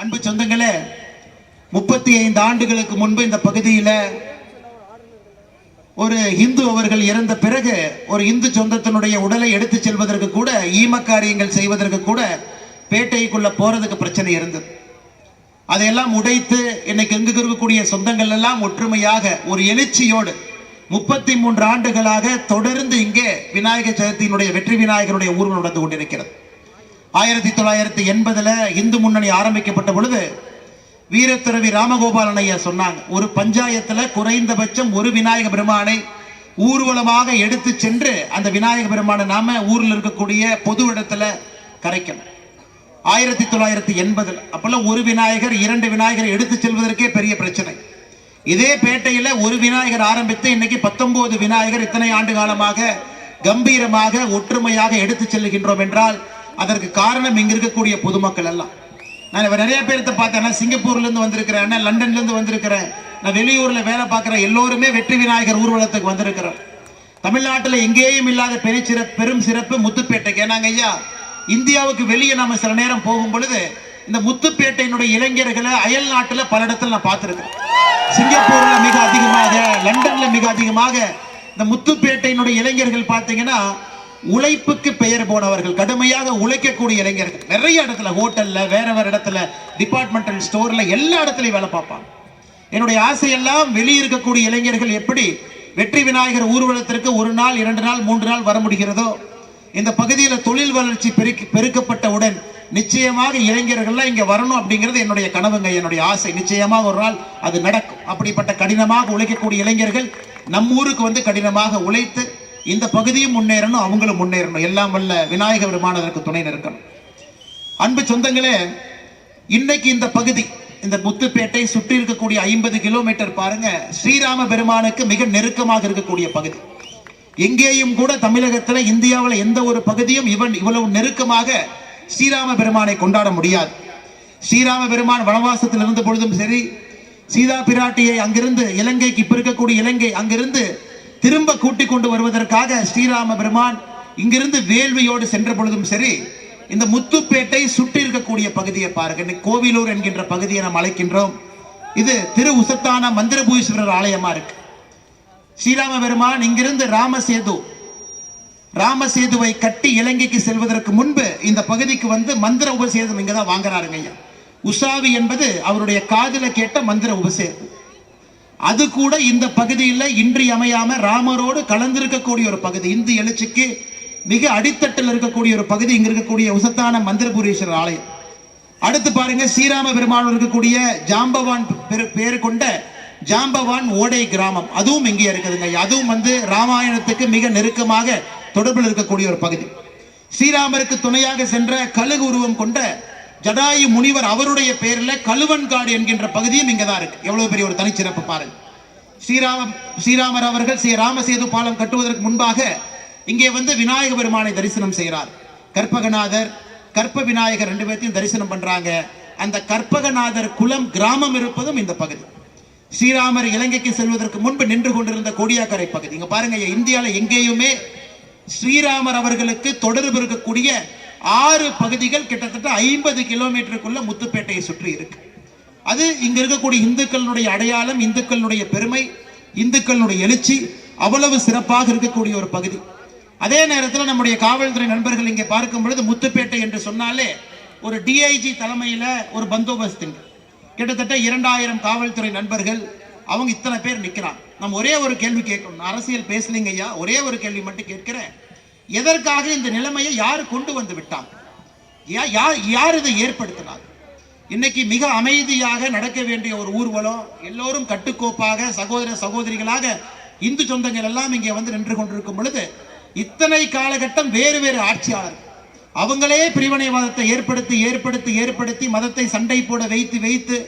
அன்பு சொந்தங்களே முப்பத்தி ஐந்து ஆண்டுகளுக்கு முன்பு இந்த பகுதியில் ஒரு இந்து அவர்கள் இறந்த பிறகு ஒரு இந்து சொந்தத்தினுடைய உடலை எடுத்து செல்வதற்கு கூட ஈமக்காரியங்கள் செய்வதற்கு கூட பேட்டைக்குள்ள போறதுக்கு பிரச்சனை இருந்தது. அதையெல்லாம் உடைத்து இன்னைக்கு எங்கு இருக்கக்கூடிய சொந்தங்கள் எல்லாம் ஒற்றுமையாக ஒரு எழுச்சியோடு முப்பத்தி மூன்று ஆண்டுகளாக தொடர்ந்து இங்கே விநாயகர் சதுர்த்தியினுடைய வெற்றி விநாயகருடைய ஊர்வலம் நடந்து கொண்டிருக்கிறது. ஆயிரத்தி தொள்ளாயிரத்தி எண்பதுல இந்து முன்னணி ஆரம்பிக்கப்பட்ட பொழுது வீரத்துறவி ராமகோபாலன் ஐயா சொன்னாங்க ஒரு பஞ்சாயத்தில் குறைந்தபட்சம் ஒரு விநாயக பெருமானை ஊர்வலமாக எடுத்து சென்று அந்த விநாயக பெருமானை நாம ஊரில் இருக்கக்கூடிய பொது இடத்துல கரைக்கணும். ஆயிரத்தி தொள்ளாயிரத்தி எண்பதில். அப்பெல்லாம் ஒரு விநாயகர் இரண்டு விநாயகர் எடுத்து செல்வதற்கே பெரிய பிரச்சனை. இதே பேட்டையில் ஒரு விநாயகர் ஆரம்பித்து இன்னைக்கு பத்தொன்பது விநாயகர் இத்தனை ஆண்டு காலமாக கம்பீரமாக ஒற்றுமையாக எடுத்து செல்லுகின்றோம் என்றால் அதற்கு காரணம் இங்க இருக்கக்கூடிய பொதுமக்கள் எல்லாம். நான் இப்ப நிறைய பேர்த்த பார்த்தேன். சிங்கப்பூர்ல இருந்து வந்திருக்கிறேன். லண்டன்ல இருந்து வந்திருக்கிறேன். நான் வெளியூர்ல வேலை பார்க்கிற எல்லோருமே வெற்றி விநாயகர் ஊர்வலத்துக்கு வந்திருக்கிறோம். தமிழ்நாட்டில் எங்கேயும் இல்லாத பெரிய சிறப்பு பெரும் சிறப்பு முத்துப்பேட்டைக்கு ஏன்னாங்க ஐயா இந்தியாவுக்கு வெளியே நாம சில நேரம் போகும் பொழுது இந்த முத்துப்பேட்டையினுடைய இளைஞர்களை அயல் நாட்டில் பல இடத்துல நான் பார்த்துருக்கேன் சிங்கப்பூர்ல மிக அதிகமாக லண்டன்ல மிக அதிகமாக இந்த முத்துப்பேட்டையினுடைய இளைஞர்கள் பார்த்தீங்கன்னா உழைப்புக்கு பெயர் போனவர்கள் கடுமையாக உழைக்கக்கூடிய இளைஞர்கள். நிறைய இடத்துல ஹோட்டல்ல வேற வேற இடத்துல டிபார்ட்மெண்டல் ஸ்டோர்ல எல்லா இடத்துலையும் வேலை பார்ப்பாங்க. என்னுடைய ஆசையெல்லாம் வெளியிருக்கக்கூடிய இளைஞர்கள் எப்படி வெற்றி விநாயகர் ஊர்வலத்திற்கு ஒரு நாள் இரண்டு நாள் மூன்று நாள் வர முடிகிறதோ இந்த பகுதியில் தொழில் வளர்ச்சி பெருக்கி பெருக்கப்பட்டவுடன் நிச்சயமாக இளைஞர்கள்லாம் இங்கே வரணும் அப்படிங்கிறது என்னுடைய கனவுங்க என்னுடைய ஆசை. நிச்சயமாக ஒரு நாள் அது நடக்கும். அப்படிப்பட்ட கடினமாக உழைக்கக்கூடிய இளைஞர்கள் நம் ஊருக்கு வந்து கடினமாக உழைத்து இந்த பகுதியும் முன்னேறணும் அவங்களும் முன்னேறணும். எல்லாம் வல்ல விநாயக பெருமானதற்கு துணை நிற்கணும். அன்பு சொந்தங்களே இன்னைக்கு இந்த பகுதி இந்த முத்துப்பேட்டை சுற்றி இருக்கக்கூடிய ஐம்பது கிலோமீட்டர் பாருங்க ஸ்ரீராம பெருமானுக்கு மிக நெருக்கமாக இருக்கக்கூடிய பகுதி. எங்கேயும் கூட தமிழகத்தில் இந்தியாவில் எந்த ஒரு பகுதியும் இவன் இவ்வளவு நெருக்கமாக ஸ்ரீராம பெருமானை கொண்டாட முடியாது. ஸ்ரீராம பெருமான் வனவாசத்தில் இருந்த பொழுதும் சரி சீதா பிராட்டியை அங்கிருந்து இலங்கைக்கு இப்ப இருக்கக்கூடிய இலங்கை அங்கிருந்து திரும்ப கூட்டிக் கொண்டு வருவதற்காக ஸ்ரீராம பெருமான் இங்கிருந்து வேள்வியோடு சென்ற பொழுதும் சரி இந்த முத்துப்பேட்டை சுற்றி இருக்கக்கூடிய பகுதியை பாருங்க. கோவிலூர் என்கின்ற பகுதியை நாம் அழைக்கின்றோம். இது திரு உசத்தான மந்திரபூஸ்வரர் ஆலயமா இருக்கு. ஸ்ரீராம பெருமான் இங்கிருந்து ராமசேது ராமசேதுவை கட்டி இலங்கைக்கு செல்வதற்கு முன்பு இந்த பகுதிக்கு வந்து மந்திர உபசேதம் இங்கதான் வாங்குறாருங்க ஐயா. உஷாவி என்பது அவருடைய காதில கேட்ட மந்திர உபசேதம். அது கூட இந்த பகுதியில் இன்றியமையாம ராமரோடு கலந்திருக்கக்கூடிய ஒரு பகுதி. இந்து எழுச்சிக்கு மிக அடித்தட்டில் இருக்கக்கூடிய ஒரு பகுதி. இங்க இருக்கக்கூடிய உசத்தான மந்திரபுரீஸ்வரர் ஆலயம். அடுத்து பாருங்க ஸ்ரீராம பெருமாள் இருக்கக்கூடிய ஜாம்பவான் பெரு- கொண்ட ஜாம்பவான் ஓடை கிராமம். அதுவும் இங்கே இருக்குதுங்க. அதுவும் வந்து ராமாயணத்துக்கு மிக நெருக்கமாக தொடர்பில் இருக்கக்கூடிய ஒரு பகுதி. ஸ்ரீராமருக்கு துணையாக சென்ற கழுகு உருவம் கொண்ட ஜடாயு முனிவர் அவருடைய பெயரில் கழுவன்காடு என்கின்ற பகுதியும் இங்கே தான் இருக்கு. எவ்வளவு பெரிய ஒரு தனிச்சிறப்பு பாருங்க. ஸ்ரீராம ஸ்ரீராமர் அவர்கள் ஸ்ரீ ராமசேது பாலம் கட்டுவதற்கு முன்பாக இங்கே வந்து விநாயக பெருமானை தரிசனம் செய்கிறார். கற்பகநாதர் கற்ப விநாயகர் ரெண்டு பேர்த்தையும் தரிசனம் பண்றாங்க. அந்த கற்பகநாதர் குலம் கிராமம் இருப்பதும் இந்த பகுதி. ஸ்ரீராமர் இலங்கைக்கு செல்வதற்கு முன்பு நின்று கொண்டிருந்த கோடியாக்கரை பகுதி. இங்க பாருங்க இந்தியாவில் எங்கேயுமே ஸ்ரீராமர் அவர்களுக்கு தொடர்பு இருக்கக்கூடிய ஆறு பகுதிகள் கிட்டத்தட்ட ஐம்பது கிலோமீட்டருக்குள்ள முத்துப்பேட்டையை சுற்றி இருக்கு. அது இங்க இருக்கக்கூடிய இந்துக்களுடைய அடையாளம் இந்துக்களுடைய பெருமை இந்துக்களுடைய எழுச்சி அவ்வளவு சிறப்பாக இருக்கக்கூடிய ஒரு பகுதி. அதே நேரத்தில் நம்முடைய காவல்துறை நண்பர்கள் இங்கே பார்க்கும் பொழுது முத்துப்பேட்டை என்று சொன்னாலே ஒரு டிஐஜி தலைமையில் ஒரு பந்தோபஸ்துங்க. கிட்டத்தட்ட இரண்டாயிரம் காவல்துறை நண்பர்கள் அவங்க இத்தனை பேர் நிற்கிறான் நம்ம ஒரே ஒரு கேள்வி கேட்கணும். நான் அரசியல் பேசலீங்க ஐயா ஒரே ஒரு கேள்வி மட்டும் கேட்கிறேன். எதற்காக இந்த நிலைமையை யார் கொண்டு வந்து விட்டாங்க யா- யார் யார் இதை ஏற்படுத்தினார்? இன்னைக்கு மிக அமைதியாக நடக்க வேண்டிய ஒரு ஊர்வலம் எல்லோரும் கட்டுக்கோப்பாக சகோதர சகோதரிகளாக இந்து சொந்தங்கள் எல்லாம் இங்கே வந்து நின்று கொண்டிருக்கும் பொழுது இத்தனை காலகட்டம் வேறு வேறு ஆட்சியாளர் அவங்களே பிரிவினைவாதத்தை ஏற்படுத்தி ஏற்படுத்தி ஏற்படுத்தி மதத்தை சண்டை போட வைத்து வைத்து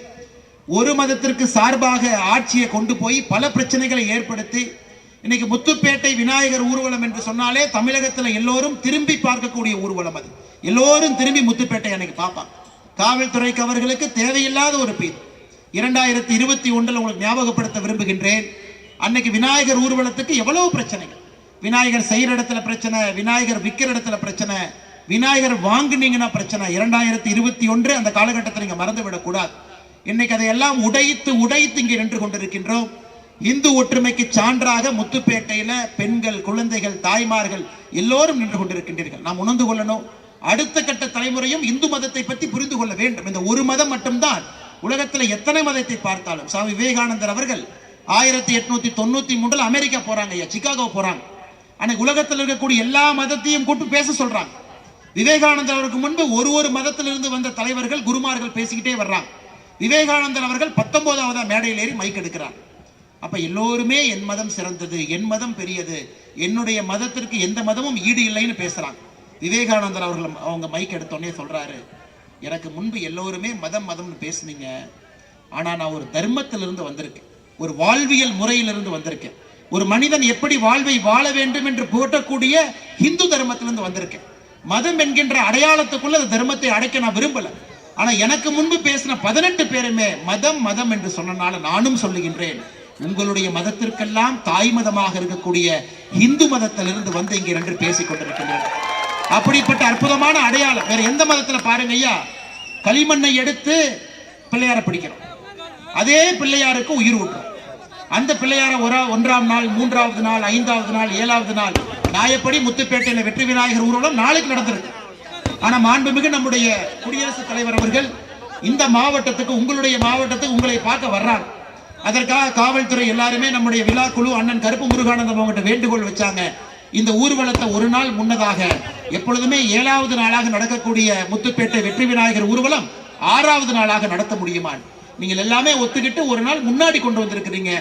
ஒரு மதத்திற்கு சார்பாக ஆட்சியை கொண்டு போய் பல பிரச்சனைகளை ஏற்படுத்தி இன்னைக்கு முத்துப்பேட்டை விநாயகர் ஊர்வலம் என்று சொன்னாலே தமிழகத்தில் எல்லோரும் திரும்பி பார்க்கக்கூடிய ஊர்வலம் அது. எல்லோரும் திரும்பி முத்துப்பேட்டை அன்னைக்கு பார்ப்பாங்க காவல்துறைக்கு அவர்களுக்கு தேவையில்லாத ஒரு பேர். இரண்டாயிரத்தி இருபத்தி ஒன்றில் உங்களுக்கு ஞாபகப்படுத்த விரும்புகின்றேன். அன்னைக்கு விநாயகர் ஊர்வலத்துக்கு எவ்வளவு பிரச்சனைகள். விநாயகர் செய்கிற இடத்துல பிரச்சனை விநாயகர் விற்கிற இடத்துல பிரச்சனை விநாயகர் வாங்குனீங்கன்னா பிரச்சனை. இரண்டாயிரத்தி இருபத்தி ஒன்று அந்த காலகட்டத்தில் நீங்கள் மறந்து விடக்கூடாது இன்னைக்கு அதையெல்லாம் உடைத்து உடைத்து இங்கே நின்று கொண்டிருக்கின்றோம். இந்து ஒற்றுமைக்கு சான்றாக முத்துப்பேட்டையில பெண்கள் குழந்தைகள் தாய்மார்கள் எல்லோரும் நின்று கொண்டிருக்கின்றீர்கள். நாம் உணர்ந்து கொள்ளணும். அடுத்த கட்ட தலைமுறையும் இந்து மதத்தை பற்றி புரிந்து கொள்ள வேண்டும். இந்த ஒரு மதம் மட்டும்தான் உலகத்துல எத்தனை மதத்தை பார்த்தாலும். சுவாமி விவேகானந்தர் அவர்கள் ஆயிரத்தி எட்நூத்தி தொண்ணூத்தி மூன்றுல அமெரிக்கா போறாங்க ஐயா சிகாகோ போறாங்க. அன்னைக்கு உலகத்தில் இருக்கக்கூடிய எல்லா மதத்தையும் கூட்டு பேச சொல்றாங்க. விவேகானந்தர் அவருக்கு முன்பு ஒரு ஒரு மதத்திலிருந்து வந்த தலைவர்கள் குருமார்கள் பேசிக்கிட்டே வர்றாங்க. விவேகானந்தர் அவர்கள் பத்தொன்பதாவது மேடையில் ஏறி மைக் எடுக்கிறார். அப்ப எல்லோருமே என் மதம் சிறந்தது என் மதம் பெரியது என்னுடைய மதத்திற்கு எந்த மதமும் ஈடு இல்லைன்னு பேசுறாங்க. விவேகானந்தர் அவர்கள் அவங்க மைக் எடுத்தோடனே சொல்றாரு எனக்கு முன்பு எல்லோருமே மதம் மதம்னு பேசுனீங்க. ஆனா நான் ஒரு தர்மத்திலிருந்து வந்திருக்கேன். ஒரு வாழ்வியல் முறையிலிருந்து வந்திருக்கேன். ஒரு மனிதன் எப்படி வாழ்வை வாழ வேண்டும் என்று போட்டக்கூடிய ஹிந்து தர்மத்திலிருந்து வந்திருக்கேன். மதம் என்கின்ற அடையாளத்துக்குள்ள அந்த தர்மத்தை அடைக்க நான் விரும்பல. ஆனா எனக்கு முன்பு பேசின பதினெட்டு பேருமே மதம் மதம் என்று சொன்னனால நானும் சொல்லுகின்றேன். உங்களுடைய மதத்திற்கெல்லாம் தாய் மதமாக இருக்கக்கூடிய இந்து மதத்திலிருந்து வந்து இங்கே நின்று பேசிக் கொண்டிருக்கின்றனர். அப்படிப்பட்ட அற்புதமான அடையாளம். வேற எந்த மதத்துல பாருங்க ஐயா? களிமண்ணை எடுத்து பிள்ளையாரை பிடிக்கிறோம் அதே பிள்ளையாருக்கு உயிர் ஊட்டுறோம். அந்த பிள்ளையார ஒரு ஒன்றாம் நாள் மூன்றாவது நாள் ஐந்தாவது நாள் ஏழாவது நாள் நாயப்படி முத்துப்பேட்டையில வெற்றி விநாயகர் ஊர்வலம் நாளைக்கு நடந்திருக்கு. ஆனா மாண்புமிகு நம்முடைய குடியரசுத் தலைவர் அவர்கள் இந்த மாவட்டத்துக்கு உங்களுடைய மாவட்டத்துக்கு உங்களை பார்க்க வர்றாங்க அதற்காக காவல்துறை எல்லாருமே நம்முடைய விழா குழு அண்ணன் கருப்பு முருகானந்தம் அவங்ககிட்ட வேண்டுகோள் வச்சாங்க. இந்த ஊர்வலத்தை ஒரு நாள் முன்னதாக எப்பொழுதுமே ஏழாவது நாளாக நடக்கக்கூடிய முத்துப்பேட்டை வெற்றி விநாயகர் ஊர்வலம் ஆறாவது நாளாக நடத்த முடியுமா? நீங்கள் எல்லாமே ஒத்துக்கிட்டு ஒரு நாள் முன்னாடி கொண்டு வந்திருக்கிறீங்க.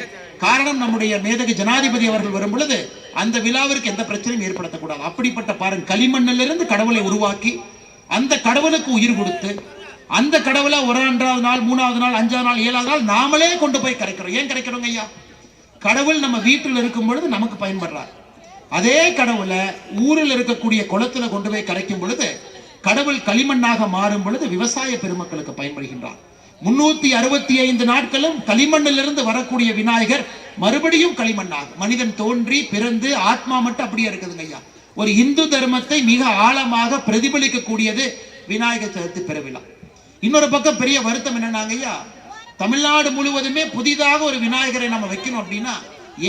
காரணம் நம்முடைய மேதகு ஜனாதிபதி அவர்கள் வரும் பொழுது அந்த விழாவிற்கு எந்த பிரச்சனையும் ஏற்படுத்தக்கூடாது. அப்படிப்பட்ட பாருங்க களிமண்ணிலிருந்து கடவுளை உருவாக்கி அந்த கடவுளுக்கு உயிர் கொடுத்து அந்த கடவுளை ஒரு ரெண்டாவது நாள் மூணாவது நாள் அஞ்சாவது நாள் ஏழாவது நாள் நாமளே கொண்டு போய் கரைக்கிறோம். ஏன் கரைக்கிறோங்க ஐயா? கடவுள் நம்ம வீட்டில் இருக்கும் பொழுது நமக்கு பயன்படுறார். அதே கடவுளை ஊரில் இருக்கக்கூடிய குளத்துல கொண்டு போய் கரைக்கும் பொழுது கடவுள் களிமண்ணாக மாறும் பொழுது விவசாய பெருமக்களுக்கு பயன்படுகின்றார். முன்னூத்தி அறுபத்தி ஐந்து நாட்களும் களிமண்ணிலிருந்து வரக்கூடிய விநாயகர் மறுபடியும் களிமண்ணாக மனிதன் தோன்றி பிறந்து ஆத்மா மட்டும் அப்படியே இருக்குதுங்க ஐயா. ஒரு இந்து தர்மத்தை மிக ஆழமாக பிரதிபலிக்கக்கூடியது விநாயகர் சதுர்த்தி பெருவிழா. இன்னொரு பக்கம் பெரிய வருத்தம் என்னன்னாங்க ஐயா? தமிழ்நாடு முழுவதுமே புதிதாக ஒரு விநாயகரை நம்ம வைக்கணும் அப்படின்னா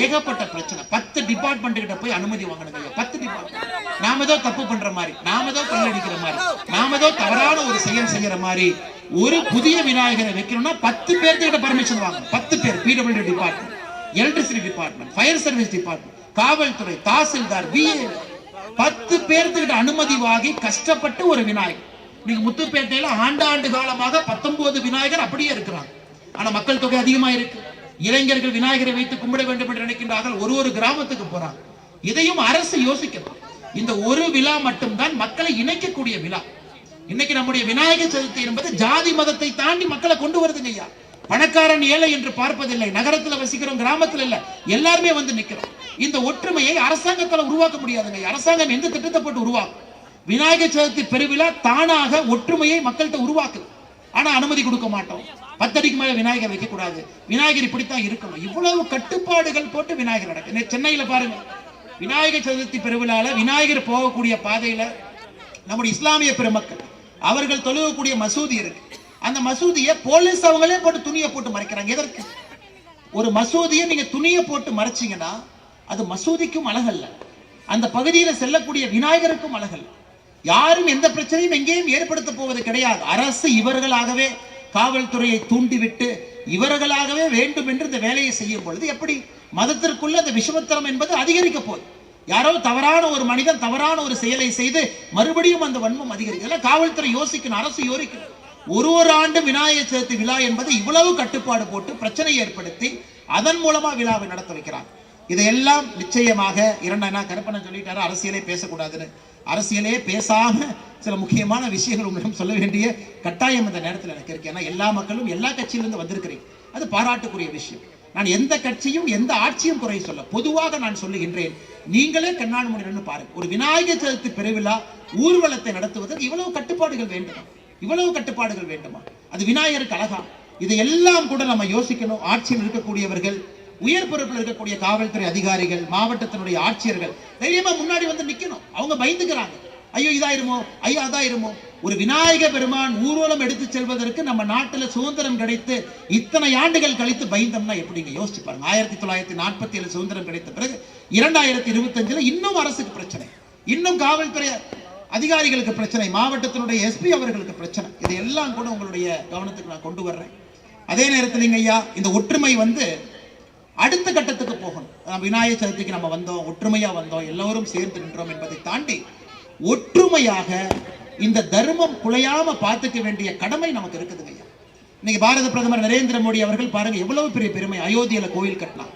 ஏகப்பட்ட பிரச்சனை. பத்து டிபார்ட்மெண்ட் கிட்ட போய் அனுமதி வாங்கணுங்க ஐயா. பத்து டிபார்ட்மெண்ட் நாம ஏதோ தப்பு பண்ற மாதிரி நாம ஏதோ கொள்ளடிக்கிற மாதிரி நாம ஏதோ தவறான ஒரு செயல் செய்யற மாதிரி ஒரு புதிய விநாயகரை வைக்கணும்னா பத்து பேர்த்துக்கிட்ட பர்மிஷன் வாங்கணும். பத்து பேர் PW department electricity department fire service department காவல்துறை தாசில்தார் பிஏ பத்து பேர்த்துக்கிட்ட அனுமதி வாங்கி கஷ்டப்பட்டு ஒரு விநாயகர். நீங்க முத்துப்பேட்டையில ஆண்டாண்டு காலமாக பத்தொன்பது விநாயகர் அப்படியே இருக்கிறாங்க. ஆனா மக்கள் தொகை அதிகமா இருக்கு. இளைஞர்கள் விநாயகரை வைத்து கும்பிட வேண்டும் என்று நினைக்கின்றார்கள். ஒரு ஒரு கிராமத்துக்கு போறாங்க. இதையும் அரசு யோசிக்கணும் இந்த ஒரு விழா மட்டும்தான் மக்களை இணைக்கக்கூடிய விழா. இன்னைக்கு நம்முடைய விநாயகர் சதுர்த்தி என்பது ஜாதி மதத்தை தாண்டி மக்களை கொண்டு வருதுங்க ஐயா. பணக்காரன் ஏழை என்று பார்ப்பதில்லை. நகரத்துல வசிக்கிறோம் கிராமத்துல இல்ல. எல்லாருமே வந்து நிக்கிறோம். இந்த ஒற்றுமையை அரசாங்கத்தால உருவாக்க முடியாதுங்க அரசாங்கம் எந்த திட்டத்தை போட்டு உருவாக்கும்? விநாயகர் சதுர்த்தி பெருவிழா தானாக ஒற்றுமையை மக்கள்கிட்ட உருவாக்குது. ஆனா அனுமதி கொடுக்க மாட்டோம். பத்தடிக்கு மேல விநாயகர் வைக்க கூடாது விநாயகர் இப்படித்தான் இருக்கணும். இவ்வளவு கட்டுப்பாடுகள் போட்டு விநாயகர் நடக்கு சென்னையில பாருங்க. விநாயகர் சதுர்த்தி பெருவிழால விநாயகர் போகக்கூடிய பாதையில நம்முடைய இஸ்லாமிய பெருமக்கள் அவர்கள் தொழுகக்கூடிய மசூதி இருக்கு. அந்த மசூதியை போலீஸ் அவங்களே போட்டு துணியை போட்டு மறைக்கிறாங்க. எதற்கு? ஒரு மசூதியை நீங்க துணியை போட்டு மறைச்சீங்கன்னா அது மசூதிக்கும் அழகல்ல. அந்த பகுதியில செல்லக்கூடிய விநாயகருக்கும் அழகல்ல. யாரும் எந்த பிரச்சனையும் எங்கேயும் ஏற்படுத்த போவது கிடையாது. அரசு இவர்களாகவே காவல்துறையை தூண்டிவிட்டு இவர்களாகவே வேண்டும் என்று இந்த வேலையை செய்யும் பொழுது எப்படி மதத்திற்குள்ள அந்த விஷமத்தனம் என்பது அதிகரிக்க போகுது. யாரோ தவறான ஒரு மனிதன் தவறான ஒரு செயலை செய்து மறுபடியும் அந்த வன்மம் அதிகரிக்கும் இதெல்லாம் காவல்துறை யோசிக்கணும் அரசு யோசிக்கணும். ஒரு ஒரு ஆண்டு விநாயகர் சதுர்த்தி விழா என்பது இவ்வளவு கட்டுப்பாடு போட்டு பிரச்சனை ஏற்படுத்தி அதன் மூலமா விழாவை நடத்த வைக்கிறாங்க. இதையெல்லாம் நிச்சயமாக இரண்டா கருப்பண்ணன் சொல்லிட்டாரு அரசியலே பேசக்கூடாதுன்னு. அரசியலே பேசாம சில முக்கியமான விஷயங்கள் உங்களிடம் சொல்ல வேண்டிய கட்டாயம் இந்த நேரத்தில் எனக்கு இருக்கு. ஏன்னா எல்லா மக்களும் எல்லா கட்சியிலிருந்து வந்திருக்கிறீங்க. அது பாராட்டுக்குரிய விஷயம். நான் எந்த கட்சியும் எந்த ஆட்சியும் குறை சொல்ல பொதுவாக நான் சொல்லுகின்றேன் நீங்களே கண்ணாடி முடின்னு பாருங்க. ஒரு விநாயகர் சதுர்த்தி பெருவிழா ஊர்வலத்தை நடத்துவதற்கு இவ்வளவு கட்டுப்பாடுகள் வேண்டுமா? இவ்வளவு கட்டுப்பாடுகள் வேண்டுமா? அது விநாயகருக்கு அழகா? இதையெல்லாம் கூட நம்ம யோசிக்கணும். ஆட்சியில் இருக்கக்கூடியவர்கள் உயர் பொறுப்பில் இருக்கக்கூடிய காவல்துறை அதிகாரிகள் மாவட்டத்தினுடைய ஆட்சியர்கள் தைரியமா முன்னாடி வந்து நிக்கணும். அவங்க பயந்துக்கிறாங்க. ஐயோ இதாயிருமோ? ஐயோ அதாயிருமோ? ஒரு விநாயக பெருமான் ஊர்வலம் எடுத்து செல்வதற்கு நம்ம நாட்டில் சுதந்திரம் கிடைத்து இத்தனை ஆண்டுகள் கழித்து பயந்தோம்னா எப்படிங்க? யோசிச்சு பாருங்க. ஆயிரத்தி தொள்ளாயிரத்தி நாற்பத்தி ஏழு சுதந்திரம் கிடைத்த பிறகு இரண்டாயிரத்தி இருபத்தஞ்சில் இன்னும் அரசுக்கு பிரச்சனை. இன்னும் காவல்துறை அதிகாரிகளுக்கு பிரச்சனை. மாவட்டத்தினுடைய எஸ்பி அவர்களுக்கு பிரச்சனை. இதையெல்லாம் எல்லாம் கூட உங்களுடைய கவனத்துக்கு நான் கொண்டு வர்றேன். அதே நேரத்தில் ஐயா இந்த ஒற்றுமை வந்து அடுத்த கட்டத்துக்கு போகணும். விநாயகர் சதுர்த்திக்கு நம்ம வந்தோம் ஒற்றுமையா வந்தோம் எல்லோரும் சேர்ந்து நின்றோம் என்பதை தாண்டி ஒற்றுமையாக இந்த தர்மம் குலையாம பார்த்துக்க வேண்டிய கடமை நமக்கு இருக்குதுங்க ஐயா. இன்னைக்கு பாரத பிரதமர் நரேந்திர மோடி அவர்கள் பாருங்க எவ்வளவு பெரிய பெருமை. அயோத்தியில கோவில் கட்டலாம்.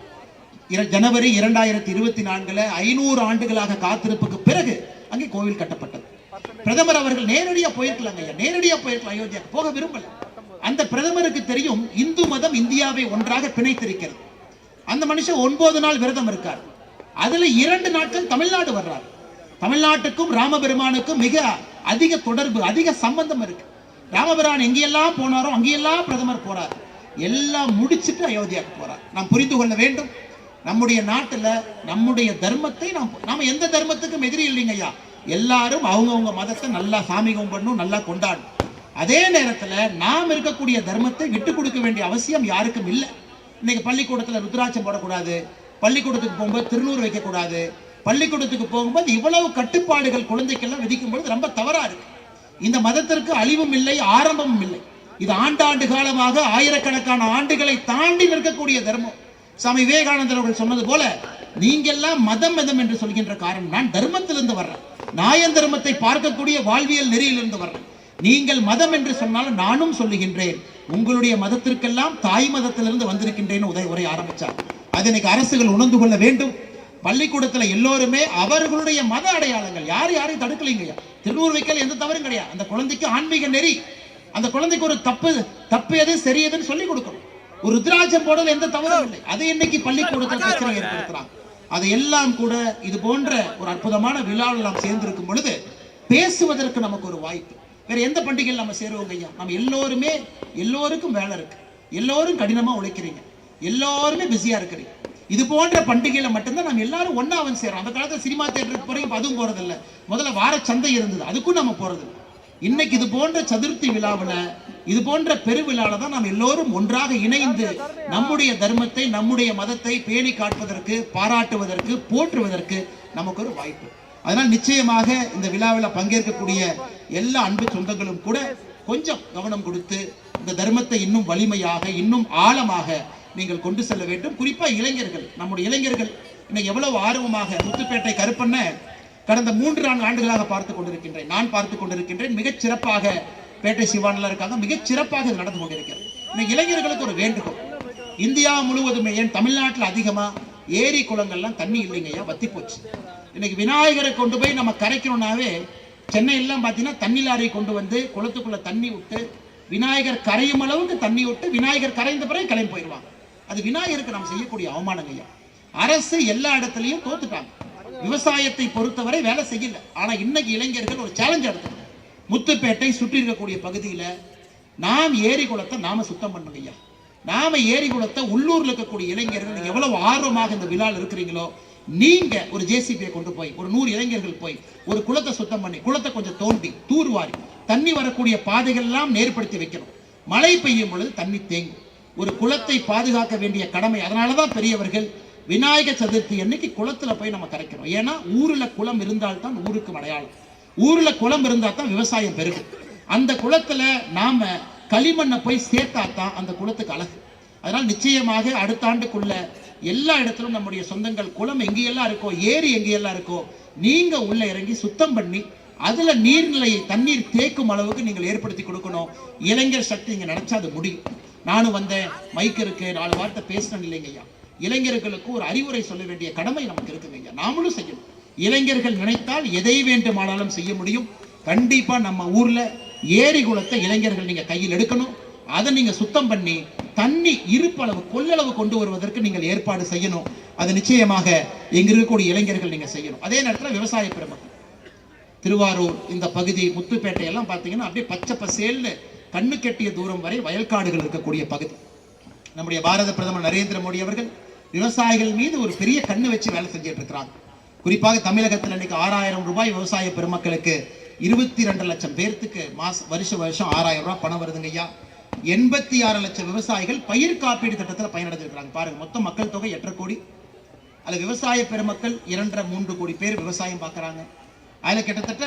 இர- ஜனவரி இரண்டாயிரத்தி இருபத்தி நான்குல ஐநூறு ஆண்டுகளாக காத்திருப்புக்கு பிறகு அங்கே கோவில் கட்டப்பட்டது. பிரதமர் அவர்கள் நேரடியா போயிருக்கலாங்க ஐயா நேரடியா போயிருக்கலாம் அயோத்தியா போக விரும்பல. அந்த பிரதமருக்கு தெரியும் இந்து மதம் இந்தியாவை ஒன்றாக பிணைத்திருக்கிறது. அந்த மனுஷன் ஒன்பது நாள் விரதம் இருக்கார். அதுல இரண்டு நாட்கள் தமிழ்நாடு வர்றார். தமிழ்நாட்டுக்கும் ராமபெருமானுக்கும் மிக அதிக தொடர்பு அதிக சம்பந்தம் இருக்கு. ராமபிரான் எங்கெல்லாம் போனாரோ அங்கெல்லாம் பிரதமர் போறார். எல்லாம் முடிச்சுட்டு அயோத்தியாவுக்கு போறார். நாம் புரிந்து கொள்ள வேண்டும். நம்முடைய நாட்டில் நம்முடைய தர்மத்தை நாம் நாம் எந்த தர்மத்துக்கும் எதிரி இல்லைங்க ஐயா. எல்லாரும் அவங்கவுங்க மதத்தை நல்லா சாமி கும்பிடணும் நல்லா கொண்டாடணும். அதே நேரத்தில் நாம் இருக்கக்கூடிய தர்மத்தை விட்டு கொடுக்க வேண்டிய அவசியம் யாருக்கும் இல்லை. இன்னைக்கு பள்ளிக்கூடத்துல ருத்ராட்சம் போடக்கூடாது. பள்ளிக்கூடத்துக்கு போகும்போது திருநூறு வைக்கக்கூடாது. பள்ளிக்கூடத்துக்கு போகும்போது இவ்வளவு கட்டுப்பாடுகள் குழந்தைக்கெல்லாம் விதிக்கும் பொழுது ரொம்ப தவறா இருக்கு. இந்த மதத்திற்கு அழிவும் இல்லை ஆரம்பமும் இல்லை. இது ஆண்டாண்டு காலமாக ஆயிரக்கணக்கான ஆண்டுகளை தாண்டி நிற்கக்கூடிய தர்மம். சுவாமி விவேகானந்தர் அவர்கள் சொன்னது போல நீங்கெல்லாம் மதம் மதம் என்று சொல்கின்ற காரணம் நான் தர்மத்திலிருந்து வர்றேன். நாயன் தர்மத்தை பார்க்கக்கூடிய வாழ்வியல் நெறியிலிருந்து வர்றேன். நீங்கள் மதம் என்று சொன்னாலும் நானும் சொல்லுகின்றேன். உங்களுடைய மதத்திற்கெல்லாம் தாய் மதத்திலிருந்து வந்திருக்கின்றேன்னு உதய உரை ஆரம்பிச்சார். அதை இன்னைக்கு அரசுகள் உணர்ந்து கொள்ள வேண்டும். பள்ளிக்கூடத்துல எல்லோருமே அவர்களுடைய மத அடையாளங்கள். யார் யாரையும் தடுக்கலைங்கய்யா திருநூறு வைக்கல எந்த தவறும் கிடையாது. அந்த குழந்தைக்கு ஆன்மீக நெறி. அந்த குழந்தைக்கு ஒரு தப்பு தப்பு எது சரி எதுன்னு சொல்லி கொடுக்கணும். ஒரு ருத்ராட்சம் போடல எந்த தவறும் இல்லை. அதை இன்னைக்கு பள்ளிக்கூடத்தில் பிரச்சனை ஏற்படுத்துறாங்க. அதை எல்லாம் கூட இது போன்ற ஒரு அற்புதமான விழாவில் நாம் சேர்ந்திருக்கும் பொழுது பேசுவதற்கு நமக்கு ஒரு வாய்ப்பு. வேற எந்த பண்டிகையில் நம்ம சேருவோங்க ஐயா? நம்ம எல்லோருமே எல்லோருக்கும் வேலை இருக்கு. எல்லோரும் கடினமா உழைக்கிறீங்க. எல்லோருமே பிஸியா இருக்கிறீங்க. இது போன்ற பண்டிகையில மட்டும்தான் நம்ம எல்லாரும் ஒன்னா வந்து சேரும் அந்த காலத்துல சினிமா தேட்டருக்கு போறீங்க அதுவும் போறது இல்ல முதல்ல வார சந்தை இருந்தது. அதுக்கும் நம்ம போறது இன்னைக்கு இது போன்ற சதுர்த்தி விழாவுல இது போன்ற பெருவிழாவில் தான் நாம் எல்லோரும் ஒன்றாக இணைந்து நம்முடைய தர்மத்தை நம்முடைய மதத்தை பேணி காட்டுவதற்கு பாராட்டுவதற்கு போற்றுவதற்கு நமக்கு ஒரு வாய்ப்பு. அதனால் நிச்சயமாக இந்த விழாவில் பங்கேற்கக்கூடிய எல்லா அன்பு சொந்தங்களும் கூட கொஞ்சம் கவனம் கொடுத்து இந்த தர்மத்தை இன்னும் வலிமையாக இன்னும் ஆழமாக நீங்கள் கொண்டு செல்ல வேண்டும். குறிப்பா இளைஞர்கள் நம்முடைய இளைஞர்கள் இன்னைக்கு எவ்வளவு ஆர்வமாக முத்துப்பேட்டை கருப்பண்ண கடந்த மூன்று நான்கு ஆண்டுகளாக பார்த்து கொண்டிருக்கின்றேன். நான் பார்த்து கொண்டிருக்கின்றேன். மிகச் சிறப்பாக பேட்டை சிவானில் இருக்காங்க. மிகச் சிறப்பாக இது நடந்து கொண்டிருக்கிறது. இன்னைக்கு இளைஞர்களுக்கு ஒரு வேண்டுகோள். இந்தியா முழுவதுமே ஏன் தமிழ்நாட்டில் அதிகமா ஏரி குளங்கள்லாம் தண்ணி இல்லைங்கய்யா? வத்தி போச்சு. இன்னைக்கு விநாயகரை கொண்டு போய் நம்ம கரைக்கணும்னாவே சென்னையெல்லாம் பார்த்தீங்கன்னா தண்ணி லாரி கொண்டு வந்து குளத்துக்குள்ள தண்ணி விட்டு விநாயகர் கரையும் அளவுக்கு தண்ணி விட்டு விநாயகர் கரைந்த பிறகு கிளம்பி போயிடுவாங்க. அது விநாயகருக்கு நம்ம செய்யக்கூடிய அவமானங்க ஐயா. அரசு எல்லா இடத்துலையும் தோத்துட்டாங்க. விவசாயத்தை பொறுத்தவரை வேலை செய்யல. ஆனா இன்னைக்கு இளைஞர்கள் ஒரு சேலஞ்ச் எடுத்துக்கணும் முத்துப்பேட்டை சுற்றி இருக்கக்கூடிய பகுதியில நாம் ஏரி குளத்தை நாம சுத்தம் பண்ணுங்க ஐயா. நாம ஏரி குளத்தை உள்ளூர்ல இருக்கக்கூடிய இளைஞர்கள் எவ்வளவு ஆர்வமாக இந்த விழாவில் இருக்கிறீங்களோ நீங்க ஒரு ஜேசிபியை கொண்டு போய் ஒரு நூறு இளைஞர்கள் போய் ஒரு குளத்தை சுத்தம் பண்ணி குளத்தை கொஞ்சம் தோண்டி தூர்வாரி தண்ணி வரக்கூடிய பாதைகள் எல்லாம் நேர்படுத்தி வைக்கணும். மழை பெய்யும் பொழுது தண்ணி தேங்கும். ஒரு குளத்தை பாதுகாக்க வேண்டிய கடமை அதனாலதான் பெரியவர்கள் விநாயகர் சதுர்த்தி அன்னைக்கு குளத்துல போய் நம்ம கரைக்கிறோம். ஏன்னா ஊர்ல குளம் இருந்தால்தான் ஊருக்கு அடையாளம் ஊர்ல குளம் இருந்தா தான் விவசாயம் பெருகும். அந்த குளத்துல நாம களிமண்ணை போய் சேர்த்தா தான் அந்த குளத்துக்கு அழகு. அதனால் நிச்சயமாக அடுத்த ஆண்டுக்குள்ள எல்லா இடத்திலும் நம்முடைய சொந்தங்கள் குளம் எங்கேயெல்லாம் இருக்கோ ஏரி எங்கேயெல்லாம் இருக்கோ நீங்க உள்ள இறங்கி சுத்தம் பண்ணி அதுல நீர்நிலையை தண்ணீர் தேக்கும் அளவுக்கு நீங்கள் ஏற்படுத்தி கொடுக்கணும். இளைஞர் சக்தி இங்க நினைச்சா அது முடியும். நானும் வந்தேன் மைக் இருக்கு நாலு வார்த்தை பேசினேன் இல்லைங்கய்யா இளைஞர்களுக்கு ஒரு அறிவுரை சொல்ல வேண்டிய கடமை நமக்கு இருக்குங்க நாமளும் செய்யணும். இளைஞர்கள் நினைத்தால் எதை வேண்டுமானாலும் செய்ய முடியும். கண்டிப்பா நம்ம ஊர்ல ஏரி குளத்தை இளைஞர்கள் நீங்க கையில் எடுக்கணும். அதை நீங்க சுத்தம் பண்ணி தண்ணி இருப்பளவு கொள்ளளவு கொண்டு வருவதற்கு நீங்கள் ஏற்பாடு செய்யணும். அது நிச்சயமாக எங்க இருக்கக்கூடிய இளைஞர்கள் நீங்க செய்யணும். அதே நேரத்துல விவசாய பெருமக்கள். திருவாரூர் இந்த பகுதி முத்துப்பேட்டை எல்லாம் பார்த்தீங்கன்னா அப்படியே பச்சை பசேல்னு கண்ணு கெட்டிய தூரம் வரை வயல்காடுகள் இருக்கக்கூடிய பகுதி. நம்முடைய பாரத பிரதமர் நரேந்திர மோடி அவர்கள் விவசாயிகள் மீது ஒரு பெரிய கண்ணு வச்சு வேலை செஞ்சுட்டு இருக்கிறாங்க குறிப்பாக தமிழகத்தில் இன்னைக்கு ஆறாயிரம் ரூபாய் விவசாய பெருமக்களுக்கு இருபத்தி ரெண்டு லட்சம் பேர்த்துக்கு மாச வருஷ வருஷம் ஆறாயிரம் ரூபாய் பணம் வருதுங்க ஐயா. எண்பத்தி ஆறு லட்சம் விவசாயிகள் பயிர் காப்பீடு திட்டத்தில் பயனடைஞ்சிருக்கிறாங்க. பாருங்க மொத்த மக்கள் தொகை எட்டரை கோடி. அதுல விவசாய பெருமக்கள் இரண்டரை மூன்று கோடி பேர் விவசாயம் பார்க்குறாங்க. அதில் கிட்டத்தட்ட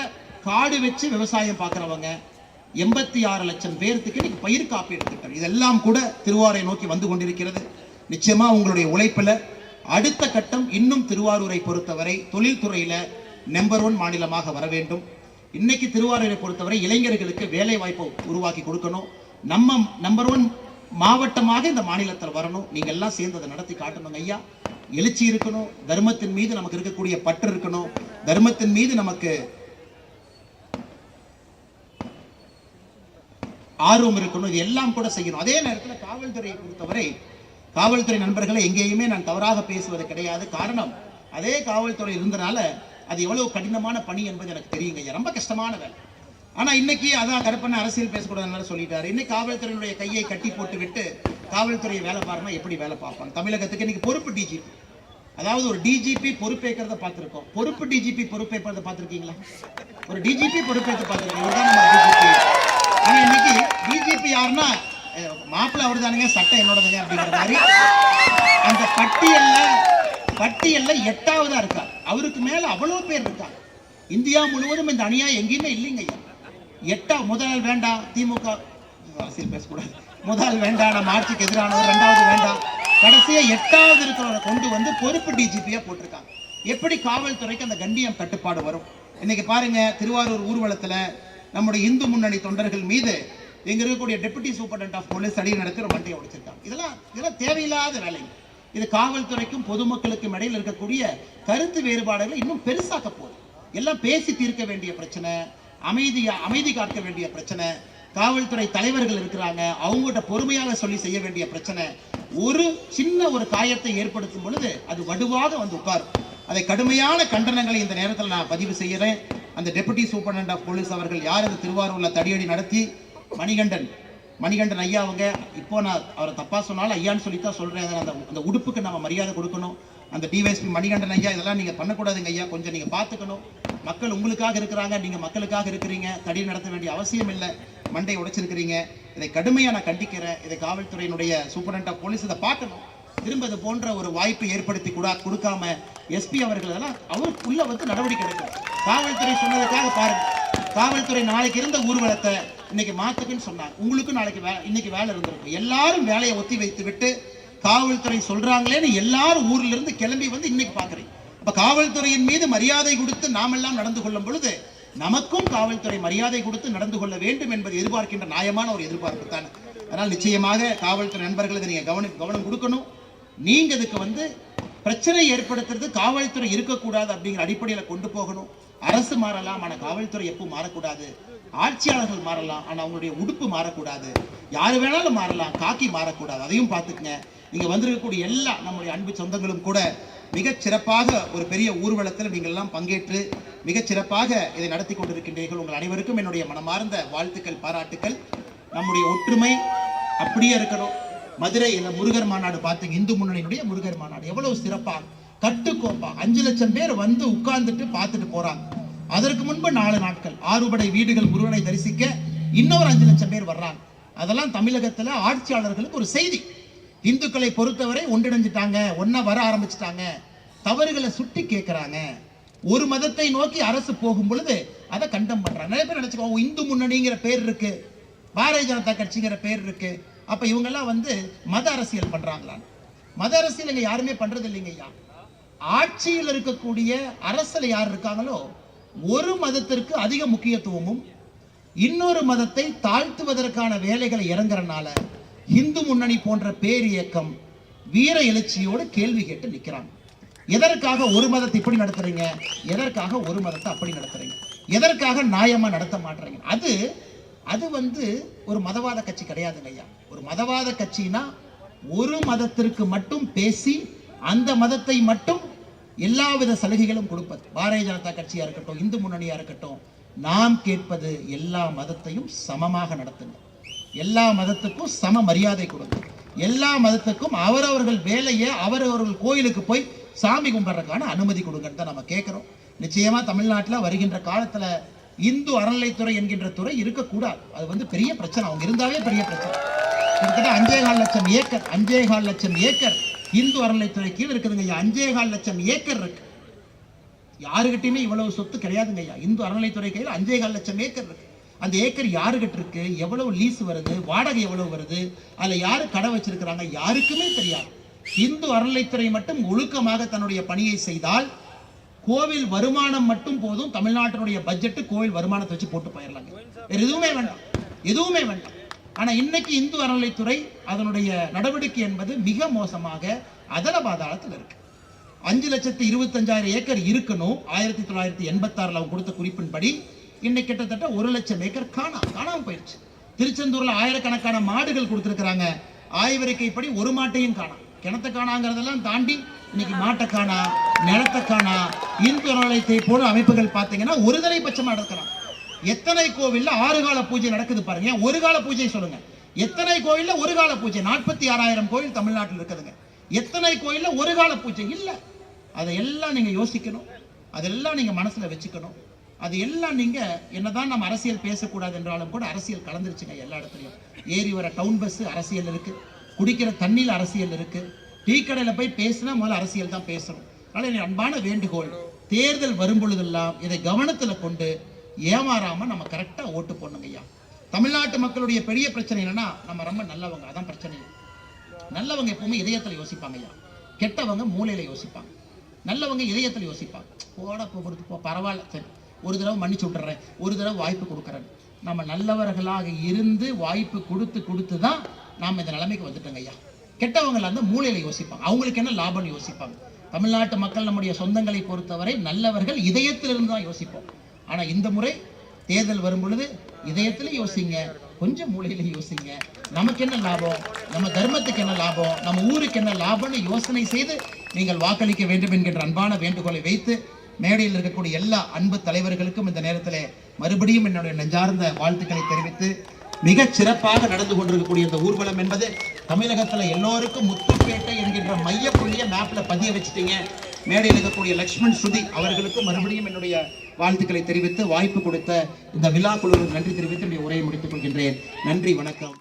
காடு வச்சு விவசாயம் பார்க்குறவங்க எண்பத்தி ஆறு லட்சம் பேர்த்துக்கு இன்னைக்கு பயிர் காப்பீடு திட்டம். இதெல்லாம் கூட திருவாரூரை நோக்கி வந்து கொண்டிருக்கிறது. நிச்சயமாக உங்களுடைய உழைப்பில் அடுத்த கட்டம் இன்னும் திருவாரூரை பொறுத்தவரை தொழில்துறையில் நம்பர் ஒன் மாநிலமாக வர வேண்டும். இன்னைக்கு திருவாரூரை பொறுத்தவரை இளைஞர்களுக்கு வேலை வாய்ப்பை உருவாக்கி கொடுக்கணும். நம்ம நம்பர் ஒன் மாவட்டமாக இந்த மாநிலத்தில் வரணும். நீங்க எல்லாம் சேர்ந்து அதை நடத்தி காட்டணுங்க ஐயா. எழுச்சி இருக்கணும். தர்மத்தின் மீது நமக்கு இருக்கக்கூடிய பற்று இருக்கணும். தர்மத்தின் மீது நமக்கு ஆர்வம் இருக்கணும். இது எல்லாம் கூட செய்யணும். அதே நேரத்தில் காவல்துறையை பொறுத்தவரை காவல்துறை நண்பர்களை எங்கேயுமே நான் தவறாக பேசுவது கிடையாது. காரணம் அதே காவல்துறை இருந்தனால அது எவ்வளவு கடினமான பணி என்பது எனக்கு தெரியுங்க ஐயா. ரொம்ப கஷ்டமான வேலை. ஆனா இன்னைக்கு அதான் கருப்பண்ண அரசியல் பேசக்கூடாதுன்னு சொல்லிட்டாரு. இன்னைக்கு காவல்துறையினுடைய கையை கட்டி போட்டு விட்டு காவல்துறையை வேலை பாருன்னா எப்படி வேலை பார்ப்பாங்க? தமிழகத்துக்கு இன்னைக்கு பொறுப்பு டிஜிபி அதாவது ஒரு டிஜிபி பொறுப்பேற்கிறத பார்த்திருக்கோம். பொறுப்பு டிஜிபி பொறுப்பேற்பதை பார்த்திருக்கீங்களா? ஒரு டிஜிபி பொறுப்பேற்று பார்த்திருக்கீங்க ஆனா இன்னைக்கு டிஜிபி யாருன்னா மாப்பிள்ள மாப்பிள்ளை அவர் தானுங்க சட்டம் என்னோடதுங்க அப்படிங்கிற மாதிரி அந்த பட்டியல்ல பட்டியல்ல எட்டாவதா இருக்கார். அவருக்கு மேல அவ்வளவு பேர் இருக்காங்க. இந்தியா முழுவதும் இந்த அணியா எங்கேயுமே இல்லைங்க ஐயா. எட்டா முதல் வேண்டாம் திமுக அரசியல் பேசக்கூடாது. முதல் வேண்டாம் நம்ம ஆட்சிக்கு எதிரானவர் ரெண்டாவது வேண்டாம் கடைசியா எட்டாவது இருக்கிறவரை கொண்டு வந்து பொறுப்பு டிஜிபியா போட்டிருக்காங்க. எப்படி காவல்துறைக்கு அந்த கண்ணியம் கட்டுப்பாடு வரும்? இன்னைக்கு பாருங்க திருவாரூர் ஊர்வலத்துல நம்முடைய இந்து முன்னணி தொண்டர்கள் மீது இங்க இருக்கக்கூடிய டெபுட்டி சூப்பர்டென்ட் ஆஃப் போலீஸ் அடி நடத்தி ஒரு வண்டியை உடைச்சிருக்காங்க இதெல்லாம் இதெல்லாம் தேவையில்லாத வேலைங்க இது காவல்துறைக்கும் பொதுமக்களுக்கும் இடையில் இருக்கக்கூடிய கருத்து வேறுபாடுகளை இன்னும் பெருசாக்க போகுது. எல்லாம் பேசி தீர்க்க வேண்டிய பிரச்சனை. அமைதியா அமைதி காக்க வேண்டிய பிரச்சனை காவல்துறை தலைவர்கள் இருக்கிறாங்க அவங்ககிட்ட பொறுமையாக சொல்லி செய்ய வேண்டிய பிரச்சனை. ஒரு சின்ன ஒரு காயத்தை ஏற்படுத்தும் பொழுது அது வடுவாக வந்து உட்காரும். அதை கடுமையான கண்டனங்களை இந்த நேரத்தில் நான் பதிவு செய்கிறேன் அந்த டெபுட்டி சூப்பரண்ட் ஆஃப் போலீஸ் அவர்கள் யார் இந்த திருவாரூர்ல தடியடி நடத்தி மணிகண்டன் மணிகண்டன் ஐயா அவங்க. இப்போ நான் அவரை தப்பாக சொன்னாலும் ஐயான்னு சொல்லி தான் சொல்றேன். அந்த அந்த உடுப்புக்கு நம்ம மரியாதை கொடுக்கணும். அந்த டிவைஎஸ்பி மணிகண்டன் ஐயா இதெல்லாம் நீங்கள் பண்ணக்கூடாதுங்க ஐயா. கொஞ்சம் நீங்கள் பார்த்துக்கணும். மக்கள் உங்களுக்காக இருக்கிறாங்க. நீங்கள் மக்களுக்காக இருக்கிறீங்க. தடி நடத்த வேண்டிய அவசியம் இல்லை. மண்டை உடைச்சிருக்கிறீங்க. இதை கடுமையாக நான் கண்டிக்கிறேன். இதை காவல்துறையினுடைய சூப்பரண்ட் ஆஃப் போலீஸ் இதை பார்க்கணும். திரும்ப இது போன்ற ஒரு வாய்ப்பை ஏற்படுத்தி கூட கொடுக்காம எஸ்பி அவர்கள் எல்லாம் அவருக்குள்ள வந்து நடவடிக்கை எடுக்கணும். காவல்துறை சொன்னதுக்காக பாருங்க. காவல்துறை நாளைக்கு இருந்த ஊர்வலத்தை இன்னைக்கு மாத்துக்குன்னு சொன்னாங்க. உங்களுக்கும் நாளைக்கு வே இன்னைக்கு வேலை இருந்திருக்கும் எல்லாரும் வேலையை ஒத்தி வைத்து விட்டு காவல்துறை சொல்றாங்களேன்னு எல்லாரும் ஊர்ல இருந்து கிளம்பி வந்து இன்னைக்கு பாக்குறீங்க அப்ப காவல்துறையின் மீது மரியாதை கொடுத்து நாமெல்லாம் நடந்து கொள்ளும் பொழுது நமக்கும் காவல்துறை மரியாதை கொடுத்து நடந்து கொள்ள வேண்டும் என்பது எதிர்பார்க்கின்ற நியாயமான ஒரு எதிர்பார்ப்பு தான். அதனால் நிச்சயமாக காவல்துறை நண்பர்கள் இதை நீங்க கவனம் கவனம் கொடுக்கணும். நீங்க இதுக்கு வந்து பிரச்சனை ஏற்படுத்துறது காவல்துறை இருக்கக்கூடாது அப்படிங்கிற அடிப்படையில கொண்டு போகணும். அரசு மாறலாம் ஆனா காவல்துறை எப்பவும் மாறக்கூடாது. ஆட்சியாளர்கள் மாறலாம் ஆனால் அவங்களுடைய உடுப்பு மாறக்கூடாது. யார் வேணாலும் மாறலாம் காக்கி மாறக்கூடாது. அதையும் பார்த்துக்குங்க. இங்கே வந்திருக்கக்கூடிய எல்லா நம்முடைய அன்பு சொந்தங்களும் கூட மிகச் சிறப்பாக ஒரு பெரிய ஊர்வலத்தில் நீங்கள் எல்லாம் பங்கேற்று மிகச் சிறப்பாக இதை நடத்தி கொண்டிருக்கின்றீர்கள். உங்கள் அனைவருக்கும் என்னுடைய மனமார்ந்த வாழ்த்துக்கள் பாராட்டுக்கள். நம்முடைய ஒற்றுமை அப்படியே இருக்கணும். மதுரை இந்த முருகர் மாநாடு பார்த்தீங்க. இந்து முன்னணியினுடைய முருகர் மாநாடு. எவ்வளவு சிறப்பாக கட்டுக்கோப்பா. அஞ்சு லட்சம் பேர் வந்து உட்கார்ந்துட்டு பார்த்துட்டு போறாங்க. அதற்கு முன்பு நாலு நாட்கள். ஆறுபடை வீடுகள் முருகனை தரிசிக்க இன்னொரு அஞ்சு லட்சம் பேர் வர்றாங்க. அதெல்லாம் தமிழகத்தில் ஆட்சியாளர்களுக்கு ஒரு செய்தி. இந்துக்களை பொறுத்தவரை ஒன்றிணைஞ்சிட்டாங்க ஒன்னா வர ஆரம்பிச்சிட்டாங்க. தவறுகளை சுட்டி கேட்குறாங்க ஒரு மதத்தை நோக்கி அரசு போகும் பொழுது அதை கண்டம் பண்றாங்க. நிறைய பேர் நினைச்சுக்கோ இந்து முன்னணிங்கிற பேர் இருக்கு. பாரதிய ஜனதா கட்சிங்கிற பேர் இருக்கு. அப்ப இவங்கெல்லாம் வந்து மத அரசியல் பண்றாங்களான்னு மத அரசியல் இங்க யாருமே பண்றது இல்லைங்க ஐயா ஆட்சியில் இருக்கக்கூடிய அரசில் யார் இருக்காங்களோ ஒரு மதத்திற்கு அதிக முக்கியத்துவமும் இன்னொரு மதத்தை தாழ்த்துவதற்கான வேலைகளை இறங்குறனால இந்து முன்னணி போன்ற பேர் இயக்கம் வீர எழுச்சியோடு கேள்வி கேட்டு நிற்கிறாங்க எதற்காக ஒரு மதத்தை இப்படி நடத்துறீங்க? எதற்காக ஒரு மதத்தை அப்படி நடத்துறீங்க? எதற்காக நியாயமா நடத்த மாட்டுறீங்க? அது அது வந்து ஒரு மதவாத கட்சி கிடையாதுங்க ஐயா ஒரு மதவாத கட்சினா ஒரு மதத்திற்கு மட்டும் பேசி அந்த மதத்தை மட்டும் எல்லாவித சலுகைகளும் கொடுப்பது. பாரதிய ஜனதா கட்சியாக இருக்கட்டும் இந்து முன்னணியா இருக்கட்டும் நாம் கேட்பது எல்லா மதத்தையும் சமமாக நடத்துங்க. எல்லா மதத்துக்கும் சம மரியாதை கொடுங்க. எல்லா மதத்துக்கும் அவரவர்கள் வேலையை அவரவர்கள் கோயிலுக்கு போய் சாமி கும்பிட்றதுக்கான அனுமதி கொடுங்கன்னு தான் நம்ம கேட்குறோம். நிச்சயமா தமிழ்நாட்டில் வருகின்ற காலத்துல இந்து அறநிலைத்துறை என்கின்ற துறை இருக்கக்கூடாது. அது வந்து பெரிய பிரச்சனை. அவங்க இருந்தாவே பெரிய பிரச்சனை. கிட்டத்தட்ட அஞ்சே கால் லட்சம் ஏக்கர் அஞ்சே கால் லட்சம் ஏக்கர் இந்து அறநிலைத்துறை கீழ் இருக்குதுங்க ஐயா. அஞ்சே கால் லட்சம் ஏக்கர் இருக்கு. யாருகிட்டயுமே இவ்வளவு சொத்து கிடையாதுங்க ஐயா. இந்து அறநிலைத்துறை கையில் அஞ்சே கால் லட்சம் ஏக்கர் இருக்கு. அந்த ஏக்கர் யாருகிட்ட இருக்கு? எவ்வளவு லீஸ் வருது? வாடகை எவ்வளவு வருது? அதுல யாரு கடை வச்சிருக்கிறாங்க? யாருக்குமே தெரியாது. இந்து அறநிலைத்துறை மட்டும் ஒழுக்கமாக தன்னுடைய பணியை செய்தால் கோவில் வருமானம் மட்டும் போதும். தமிழ்நாட்டினுடைய பட்ஜெட்டு கோவில் வருமானத்தை வச்சு போட்டு போயிடலாங்க வேற எதுவுமே வேண்டாம். எதுவுமே வேண்டாம். ஆனால் இன்னைக்கு இந்து அறநிலைத்துறை அதனுடைய நடவடிக்கை என்பது மிக மோசமாக அதல பாதாளத்தில் இருக்கு. அஞ்சு லட்சத்தி இருபத்தஞ்சாயிரம் ஏக்கர் இருக்கணும். ஆயிரத்தி தொள்ளாயிரத்தி எண்பத்தாறுல அவங்க கொடுத்த குறிப்பின்படி இன்னைக்கு கிட்டத்தட்ட ஒரு லட்சம் ஏக்கர் காணா காணாமல் போயிடுச்சு திருச்செந்தூரில் ஆயிரக்கணக்கான மாடுகள் கொடுத்துருக்குறாங்க. ஆய்வறிக்கைப்படி ஒரு மாட்டையும் காணாம் கிணத்த காணாங்கிறதெல்லாம் தாண்டி இன்னைக்கு மாட்டை காணா நிலத்தை காணா இந்து அறநிலையத்தை போல அமைப்புகள் பார்த்தீங்கன்னா ஒருதலை பட்சமாக நடக்கிறாங்க. எத்தனை கோவில்ல ஆறு கால பூஜை நடக்குது பாருங்க. ஒரு கால பூஜை சொல்லுங்க. எத்தனை கோயில்ல ஒரு கால பூஜை? நாற்பத்தி ஆறாயிரம் கோயில் தமிழ்நாட்டில் இருக்குதுங்க. எத்தனை கோயில்ல ஒரு கால பூஜை? இல்ல. அதை எல்லாம் நீங்க யோசிக்கணும். அதெல்லாம் நீங்க மனசுல வச்சுக்கணும். அது எல்லாம் நீங்க என்னதான் நம்ம அரசியல் பேசக்கூடாது என்றாலும் கூட அரசியல் கலந்துருச்சுங்க எல்லா இடத்துலையும். ஏறி வர டவுன் பஸ் அரசியல் இருக்கு. குடிக்கிற தண்ணியில் அரசியல் இருக்கு. டீ கடையில போய் பேசினா முதல்ல அரசியல் தான் பேசணும். அதனால என் அன்பான வேண்டுகோள் தேர்தல் வரும் பொழுதெல்லாம் இதை கவனத்தில் கொண்டு ஏமாறாமல் நம்ம கரெக்டாக ஓட்டு போடணுங்க ஐயா. தமிழ்நாட்டு மக்களுடைய பெரிய பிரச்சனை என்னன்னா நம்ம ரொம்ப நல்லவங்க. அதான் பிரச்சனை. நல்லவங்க எப்பவுமே இதயத்தில் யோசிப்பாங்க ஐயா. கெட்டவங்க மூளையில யோசிப்பாங்க. நல்லவங்க இதயத்தில் யோசிப்பாங்க. போட போகிறது போ பரவாயில்ல. சரி ஒரு தடவை மன்னிச்சு விட்டுறேன். ஒரு தடவை வாய்ப்பு கொடுக்குறேன். நம்ம நல்லவர்களாக இருந்து வாய்ப்பு கொடுத்து கொடுத்து தான் நாம் இந்த நிலைமைக்கு வந்துட்டோங்க ஐயா. கெட்டவங்க வந்து மூளையில யோசிப்பாங்க. அவங்களுக்கு என்ன லாபம்னு யோசிப்பாங்க. தமிழ்நாட்டு மக்கள் நம்முடைய சொந்தங்களை பொறுத்தவரை நல்லவர்கள் இதயத்திலிருந்து தான் யோசிப்போம். ஆனால் இந்த முறை தேர்தல் வரும் பொழுது இதயத்தில் யோசிங்க கொஞ்சம் மூலையில் யோசிங்க. நமக்கு என்ன லாபம்? நம்ம தர்மத்துக்கு என்ன லாபம்? நம்ம ஊருக்கு என்ன லாபம்னு யோசனை செய்து நீங்கள் வாக்களிக்க வேண்டும் என்கின்ற அன்பான வேண்டுகோளை வைத்து மேடையில் இருக்கக்கூடிய எல்லா அன்பு தலைவர்களுக்கும் இந்த நேரத்தில் மறுபடியும் என்னுடைய நெஞ்சார்ந்த வாழ்த்துக்களை தெரிவித்து மிகச் சிறப்பாக நடந்து கொண்டிருக்கக்கூடிய இந்த ஊர்வலம் என்பது தமிழகத்தில் எல்லோருக்கும் முத்துப்பேட்டை என்கின்ற மைய புள்ளியை மேப்பில் பதிய வச்சுட்டீங்க. மேடையில் இருக்கக்கூடிய லக்ஷ்மண் ஸ்ருதி அவர்களுக்கும் மறுபடியும் என்னுடைய வாழ்த்துக்களை தெரிவித்து வாய்ப்பு கொடுத்த இந்த விழா குழுவுக்கு நன்றி தெரிவித்து என்னுடைய உரையை முடித்துக் கொள்கின்றேன். நன்றி வணக்கம்.